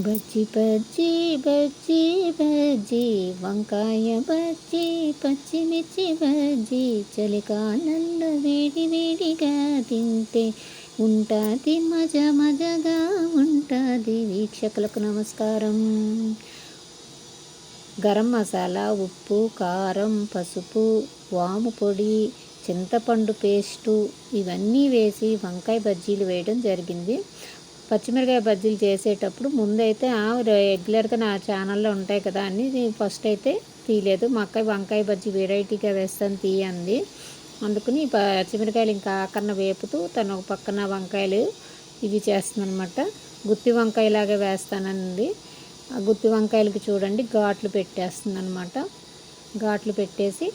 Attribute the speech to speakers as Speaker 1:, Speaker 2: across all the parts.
Speaker 1: బజ్జి బజ్జి బజ్జి బజ్జి. వంకాయ బజ్జి పచ్చిమిర్చి బజ్జి. చలికాలంలో వేడి వేడిగా తింటే ఉంటుంది మజ మజగా ఉంటుంది వీక్షకులకు నమస్కారం. గరం మసాలా ఉప్పు కారం పసుపు వాము పొడి చింతపండు పేస్టు ఇవన్నీ వేసి వంకాయ బజ్జీలు వేయడం జరిగింది. పచ్చిమిరకాయ బజ్జీలు చేసేటప్పుడు ముందైతే రెగ్యులర్గా నా ఛానల్లో ఉంటాయి కదా అని ఫస్ట్ అయితే తీయలేదు. మా అక్క వంకాయ బజ్జీ వెరైటీగా వేస్తాను తీయంది అందుకని పచ్చిమిరకాయలు ఇంకా ఆకన్న వేపుతూ తను ఒక పక్కన వంకాయలు ఇవి చేస్తుందనమాట గుత్తి వంకాయలాగా వేస్తానంది ఆ గుత్తి వంకాయలకి చూడండి ఘాట్లు పెట్టేస్తుంది అనమాట ఘాట్లు పెట్టేసి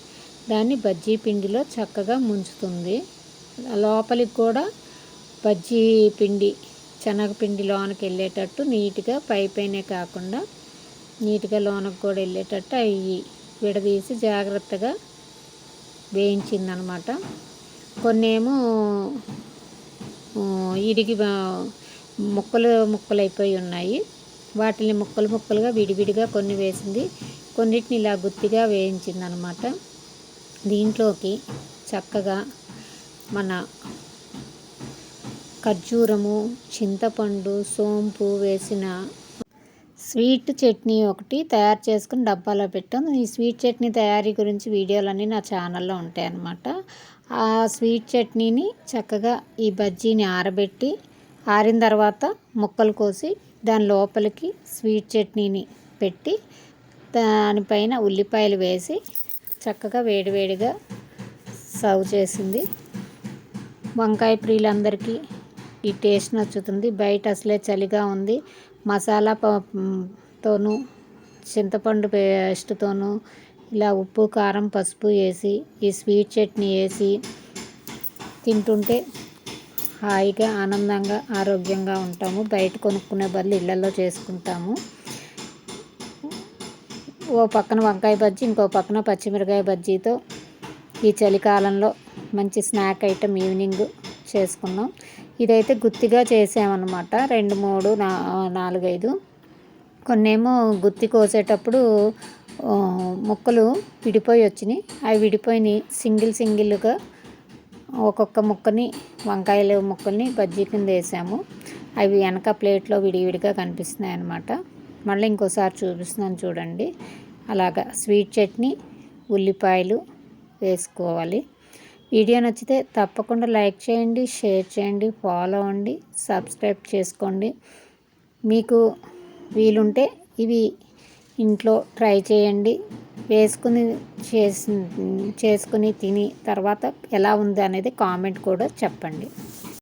Speaker 1: దాన్ని బజ్జీ పిండిలో చక్కగా ముంచుతుంది. లోపలికి కూడా బజ్జీ పిండి శనగపిండి లోనకి వెళ్ళేటట్టు నీట్గా పై పైనే కాకుండా నీట్గా లోనకు కూడా వెళ్ళేటట్టు అవి విడదీసి జాగ్రత్తగా వేయించిందనమాట. కొన్నేమో ఇడిగి ముక్కలు ముక్కలు అయిపోయి ఉన్నాయి. వాటిని ముక్కలు ముక్కలుగా విడివిడిగా కొన్ని వేసింది. కొన్నిటిని ఇలా గుత్తిగా వేయించిందనమాట. దీంట్లోకి చక్కగా మన ఖర్జూరము చింతపండు సోంపు వేసిన స్వీట్ చట్నీ ఒకటి తయారు చేసుకుని డబ్బాలో పెట్టాం. ఈ స్వీట్ చట్నీ తయారీ గురించి వీడియోలన్నీ నా ఛానల్లో ఉంటాయి అన్నమాట ఆ స్వీట్ చట్నీని చక్కగా ఈ బజ్జీని ఆరబెట్టి ఆరిన తర్వాత ముక్కలు కోసి దాని లోపలికి స్వీట్ చట్నీని పెట్టి దానిపైన ఉల్లిపాయలు వేసి చక్కగా వేడివేడిగా సర్వ్ చేసింది. వంకాయ ప్రియులందరికీ ఈ టేస్ట్ నచ్చుతుంది. బయట అసలే చలిగా ఉంది. మసాలా తోను చింతపండు పేస్ట్తోనూ ఇలా ఉప్పు కారం పసుపు వేసి ఈ స్వీట్ చట్నీ వేసి తింటుంటే హాయిగా ఆనందంగా ఆరోగ్యంగా ఉంటాము. బయట కొనుక్కునే బదులు ఇళ్ళల్లో చేసుకుంటాము. ఓ పక్కన వంకాయ బజ్జీ ఇంకో పక్కన పచ్చిమిరకాయ బజ్జీతో ఈ చలికాలంలో మంచి స్నాక్ ఐటెం ఈవినింగ్ చేసుకున్నాం. ఇదైతే గుత్తిగా చేసామన్నమాట. రెండు మూడు నా నాలుగైదు. కొన్నేమో గుత్తి కోసేటప్పుడు ముక్కలు విడిపోయి వచ్చినాయి. అవి విడిపోయినాయి సింగిల్ సింగిల్గా ఒక్కొక్క ముక్కని వంకాయల ముక్కల్ని బజ్జీ కింద వేసాము. అవి వెనక ప్లేట్లో విడివిడిగా కనిపిస్తున్నాయి అన్నమాట మళ్ళీ ఇంకోసారి చూపిస్తున్నాను చూడండి. అలాగా స్వీట్ చట్నీ ఉల్లిపాయలు వేసుకోవాలి. వీడియో నచ్చితే తప్పకుండా లైక్ చేయండి షేర్ చేయండి ఫాలో అవ్వండి సబ్స్క్రైబ్ చేసుకోండి. మీకు వీలుంటే ఇవి ఇంట్లో ట్రై చేయండి. వేసుకుని చేసి చేసుకుని తిని తర్వాత ఎలా ఉంది అనేది కామెంట్ కూడా చెప్పండి.